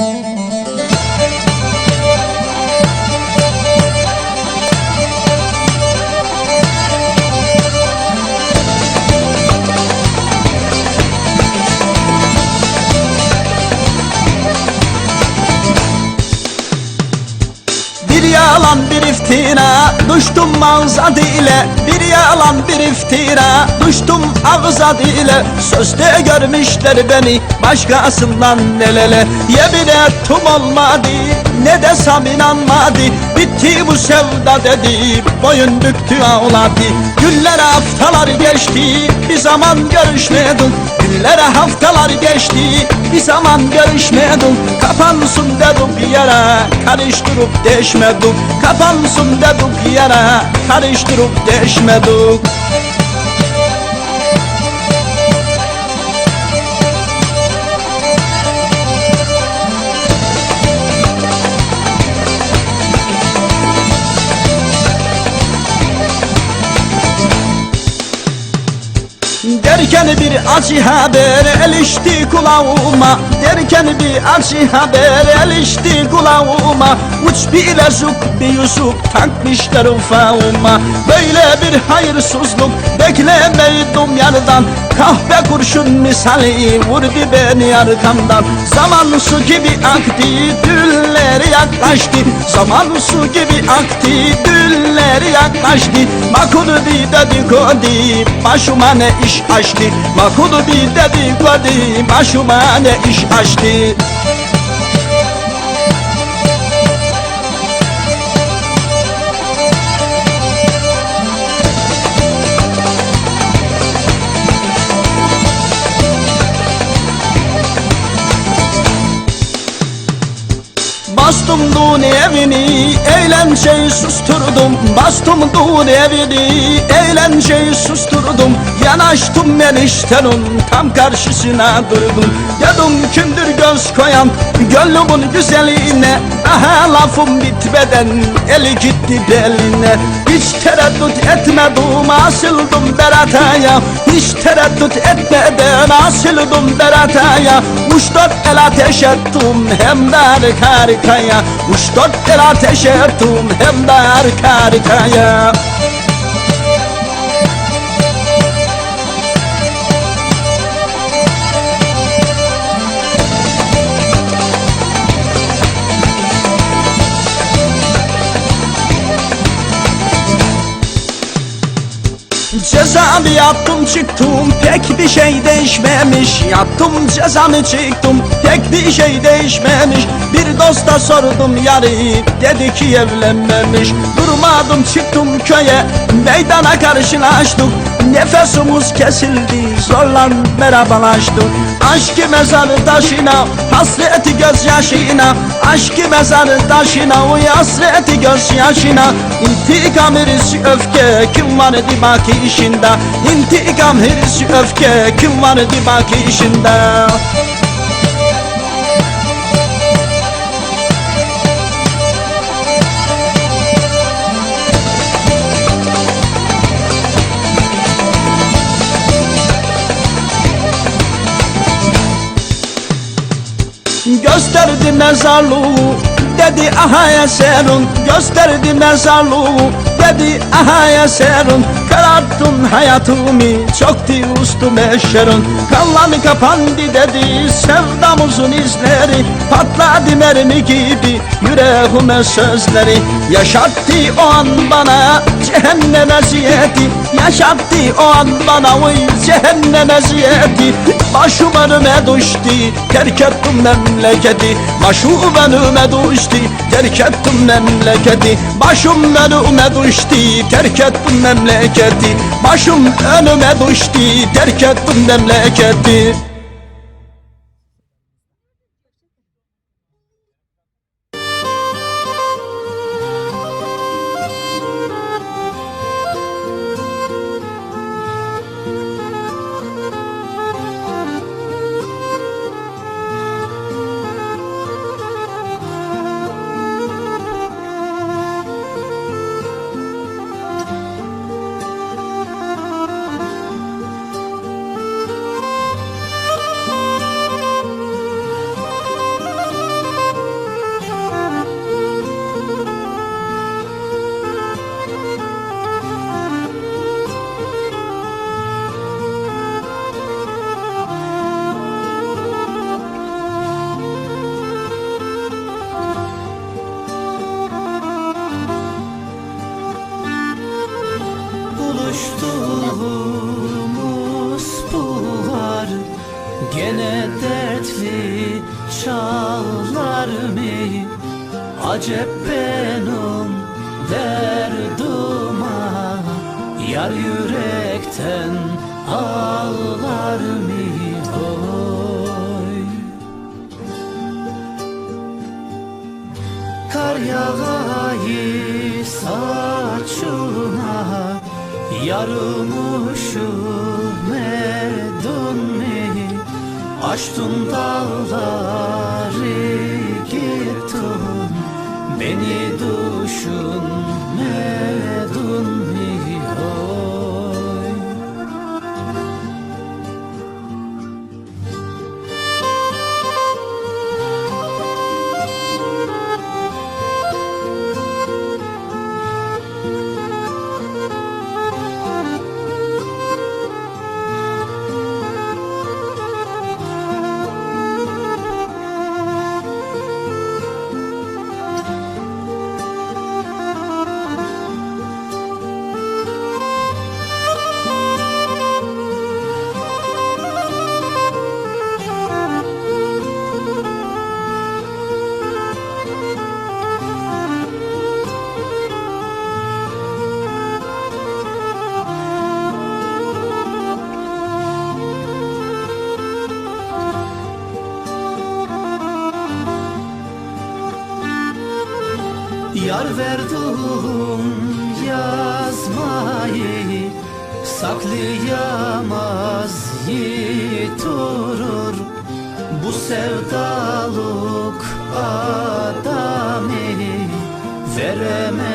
Bir Düştüm ağza dile Bir yalan bir iftira. Düştüm ağza dile Sözde görmüşler beni. Başkasından nelele Yemin ettim olmadı. Ne desem inanmadı Bitti bu sevda dedi. Boyun büktü ağladı Günler haftalar geçti. Bir zaman görüşmedik Günlere haftalar geçti Bir zaman görüşmedik Kapansın dedim bir yere Karıştırıp deşmedik Kapansın dedik yere Karıştırıp deşmedik Derken bir acı haber elişti kulağıma. Derken bir acı haber elişti kulağıma. Uç bir bilezik bir yüzük takmışlar ufağıma. Böyle bir hayırsızlık beklemeydim yardan. Kahve kurşun misali vurdu beni arkamdan. Zaman su gibi aktı dülleri yaklaştı. Zaman su gibi aktı dülleri yaklaştı. Makudu bir dedikodu başıma ne iş açtı Makudu bir dedikodu başıma ne iş açtı? Bastım dün evini, eğlenceyi susturdum Bastım dün evini, eğlenceyi susturdum Yanaştım eniştenin tam karşısına durdum. Dedim kimdir göz koyan gönlümün güzelliğine Aha lafım bitmeden eli gitti beline. Hiç tereddüt etmedim asıldım berataya Hiç tereddüt etmeden asıldım berataya Uç dört el ateş ettim hem de arka arkaya. Uç dört el ateş ettim hem de arka arkaya Cezamı yattım çıktım. Pek bir şey değişmemiş. Yattım cezamı çıktım. Pek bir şey değişmemiş. Bir dosta sordum yarı dedi ki evlenmemiş. Durmadım çıktım köye. Meydana karşılaştık Nefesimiz kesildi zorla merhabalaştık. Aşkı mezarı taşına hasreti gözyaşına. Aşkı mezarı taşına o hasreti gözyaşına. İntikam hırsı öfke kim vardı baki işinde? İntikam hırsı öfke kim vardı baki işinde Gösterdi mezarlığı dedi aha eserun Gösterdi mezarlığı dedi aha eserun Kararttın hayatımı çoktu üstüme şerun Kallanı kapandı dedi sevdamızın izleri. Patladı mermi gibi yüreğime sözleri. Yaşattı o an bana cehennem eziyeti Yaşattı o an bana oy cehennem eziyeti Başım önüme düştü terk ettim memleketi. Başım önüme düştü terk ettim memleketi. Başım önüme düştü terk ettim memleketi. Başım önüme düştü terk ettim memleketi mı Acep benim derduma Yar yürekten ağlar mı oy Kar yağayı saçına Yarım üşümedin mi? Açtın dağları Beni Verdim yazmayı Saklayamaz yiturur Bu sevdalık adamı. Veremeder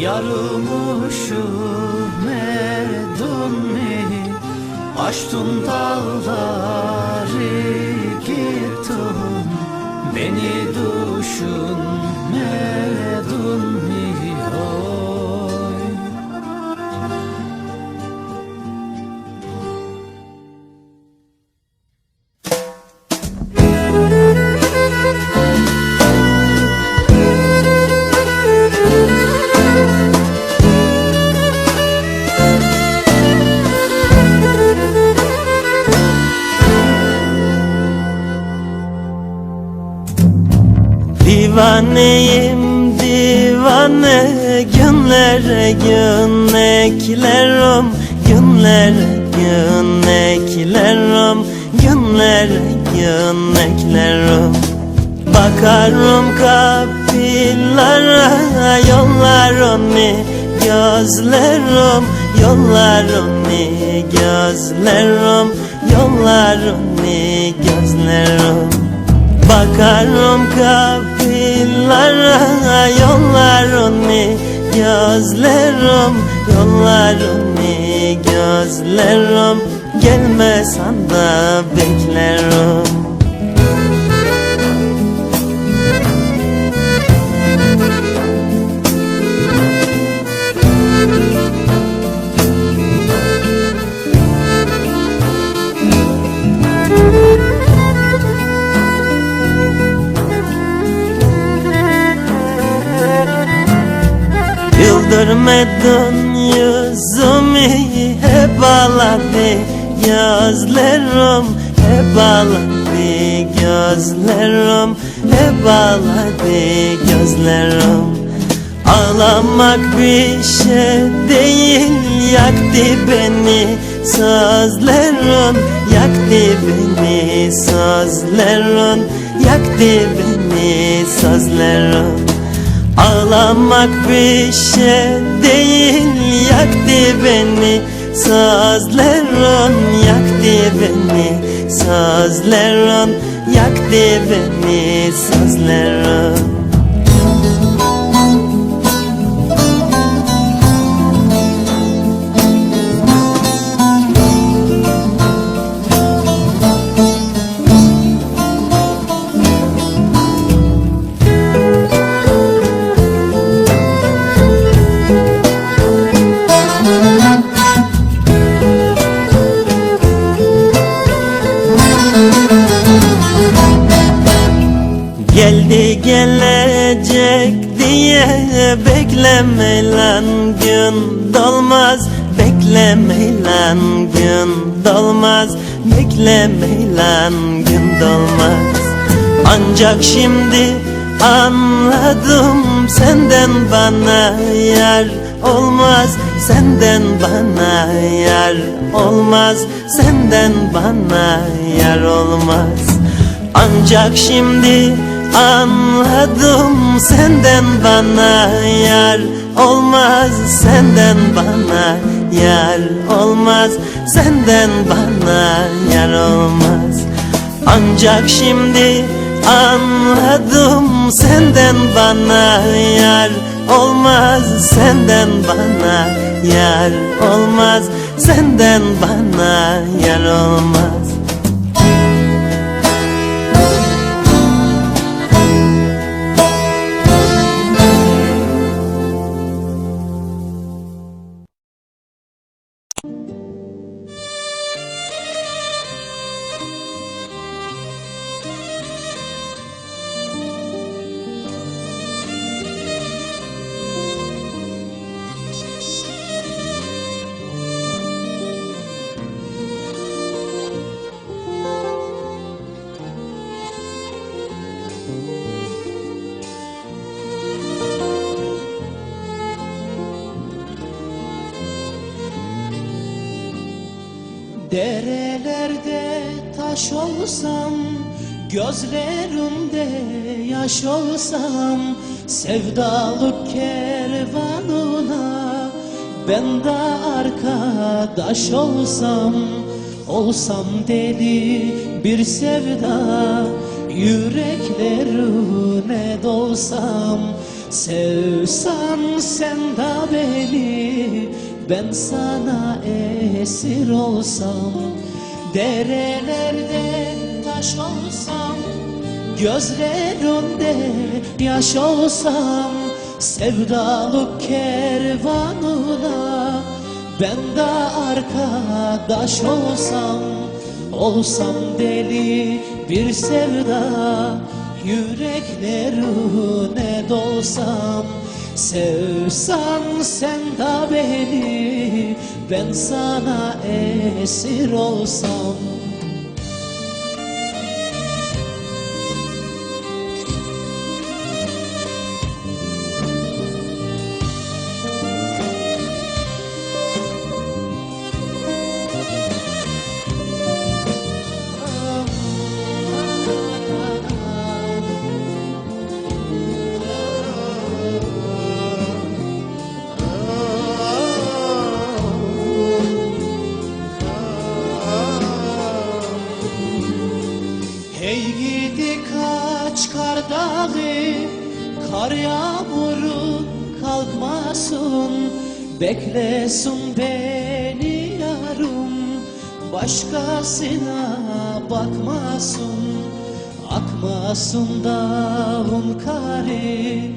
Yarım üşümedin mi? Açtın dağları gittin Beni düşünmedin Divaneyim divane Günlere gün eklerim Günlere gün eklerim Günlere gün eklerim Bakarım kapılara Yollarını gözlerim Yollarını gözlerim Yollarını gözlerim. Bakarım kapılara Yollarını gözlerim Yollarını gözlerim Gelmesen de beklerim yüzümü hep ağladı gözlerim Hep ağladı gözlerim Hep ağladı gözlerim. Ağlamak bir şey değil Yaktı beni sözlerin Yaktı beni sözlerin Yaktı beni sözlerin Ağlamak bir şey değil Yaktı beni sözlerin Yaktı beni sözlerin Yaktı beni sözlerin Belki dolmaz. Bekleme lan gün dolmaz. Ancak şimdi anladım senden bana yar olmaz. Senden bana yar olmaz. Senden bana yar olmaz. Ancak şimdi anladım senden bana yar olmaz. Senden bana yar olmaz Senden bana yar olmaz. Ancak şimdi anladım senden bana yar olmaz Senden bana yar olmaz Senden bana yar olmaz Derelerde taş olsam Gözlerimde yaş olsam Sevdalık kervanına Ben de arkadaş olsam Olsam deli bir sevda Yüreklerine dolsam Sevsan sen de beni Ben sana esir olsam Derelerde taş olsam Gözlerimde yaş olsam Sevdalık kervanına Ben de arkadaş olsam Olsam deli bir sevda Yüreklerine dolsam Sevsan sen de beni Ben sana esir olsam dağı Kar yağmuru kalkmasın. Beklesin beni yarım Başkasına bakmasın. Akmasın dağın kari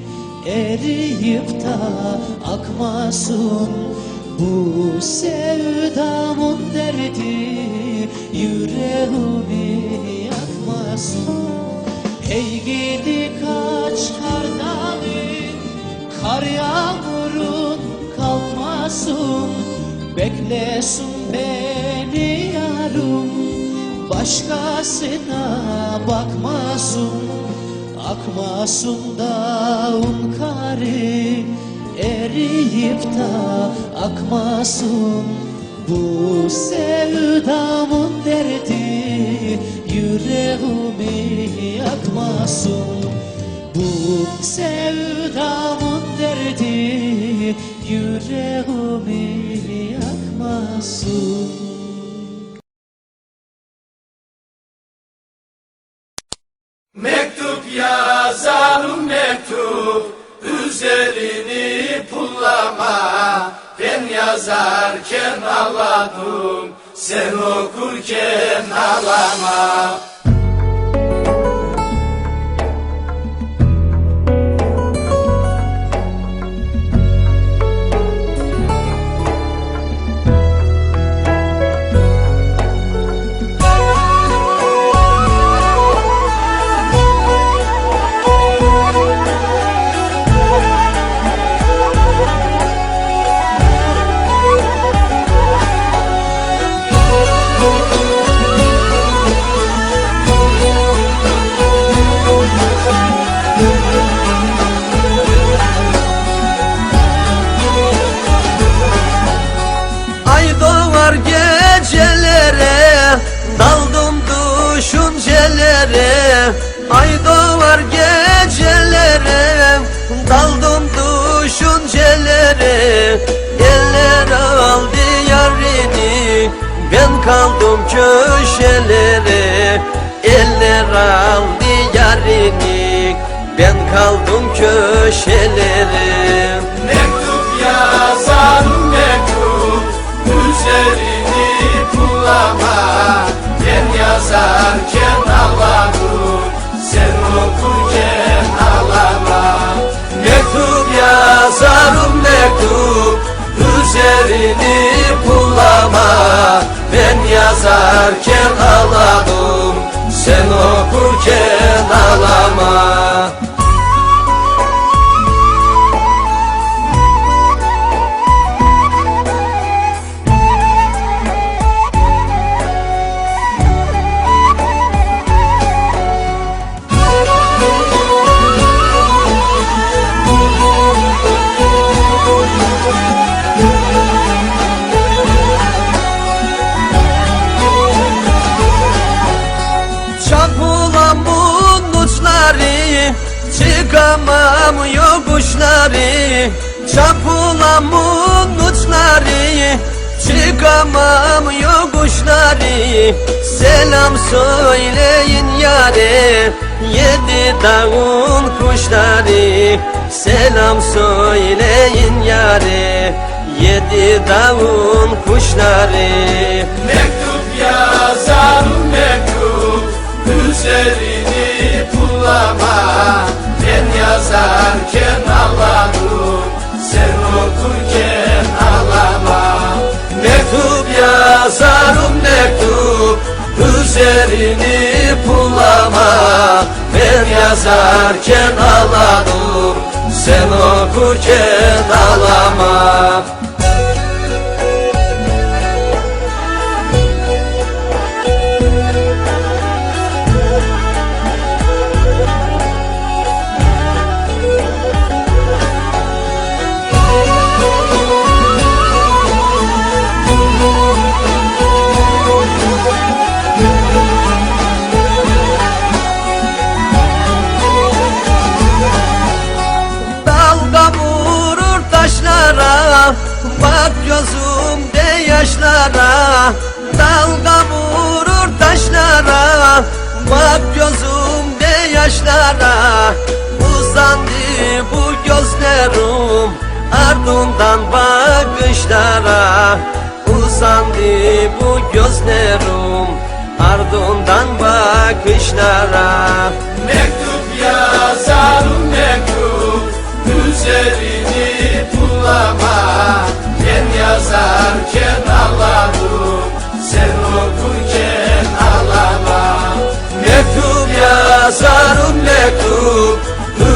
Eriyip de akmasın. Bu sevdamın derdi Yüreğimi yakmasın Hey gidi kaç kar dağı Kar yağmurun kalmasın. Beklesin beni yarım Başkasına bakmasın. Akmasın dağın kari Eriyip de akmasın. Bu sevdamın derdi Yüreğimi yakmasın. Bu sevdamın derdi Yüreğimi yakmasın. Mektup yazarım mektup Üzerini pullama. Ben yazarken ağladım Sen okurken ağlama kaldım köşelere Eller aldı yarini Ben kaldım köşelere Mektup yazarım mektup Üzerini pullama Ben yazarken ağladım Sen okurken ağlama Mektup yazarım mektup Üzerini pullama Ben yazarken ağladım. Sen okurken ağlama Çıkamam yokuşları Çarpılan bu uçları Çıkamam yokuşları Selam söyleyin yare Yedi dağın kuşları Selam söyleyin yare Yedi dağın kuşları. Mektup yazarım mektup Üzerini pullama Ben yazarken ağladım Sen okurken ağlama. Mektup yazarım mektup Üzerini pullama Ben yazarken ağladım Sen okurken ağlama Bak gözümde yaşlara Dalga vurur taşlara. Bak gözümde yaşlara Uzandı bu gözlerim. Ardından bakışlara Uzandı bu gözlerim. Ardından bakışlara. Mektup yazarım mektup Üzerini Sen okurken ağlama Mektup yazarım mektup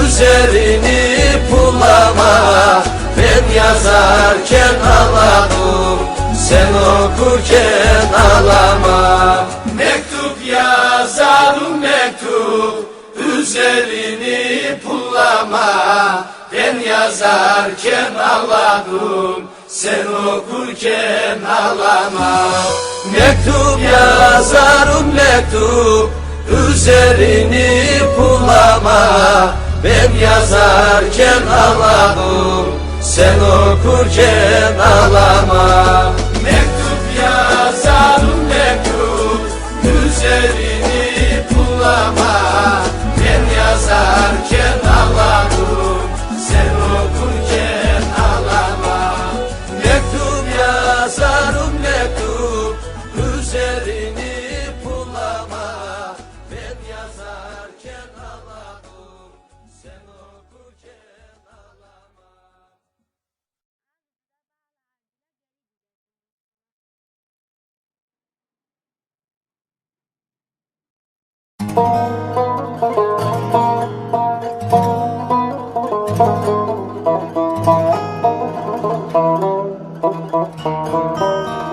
Üzerini pullama Ben yazarken ağladım Sen okurken ağlama Mektup yazarım mektup Üzerini pullama Ben yazarken ağladım Sen okurken ağlama. Mektup yazarım mektup Üzerini pullama Ben yazarken ağladım Sen okurken ağlama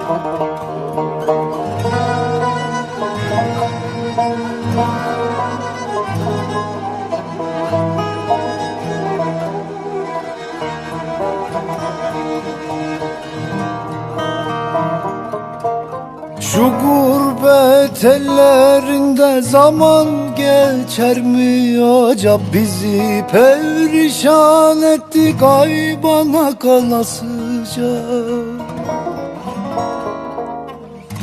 Şu gurbet ellerinde zaman geçer mi acaba? Bizi perişan etti kaybana kalasıca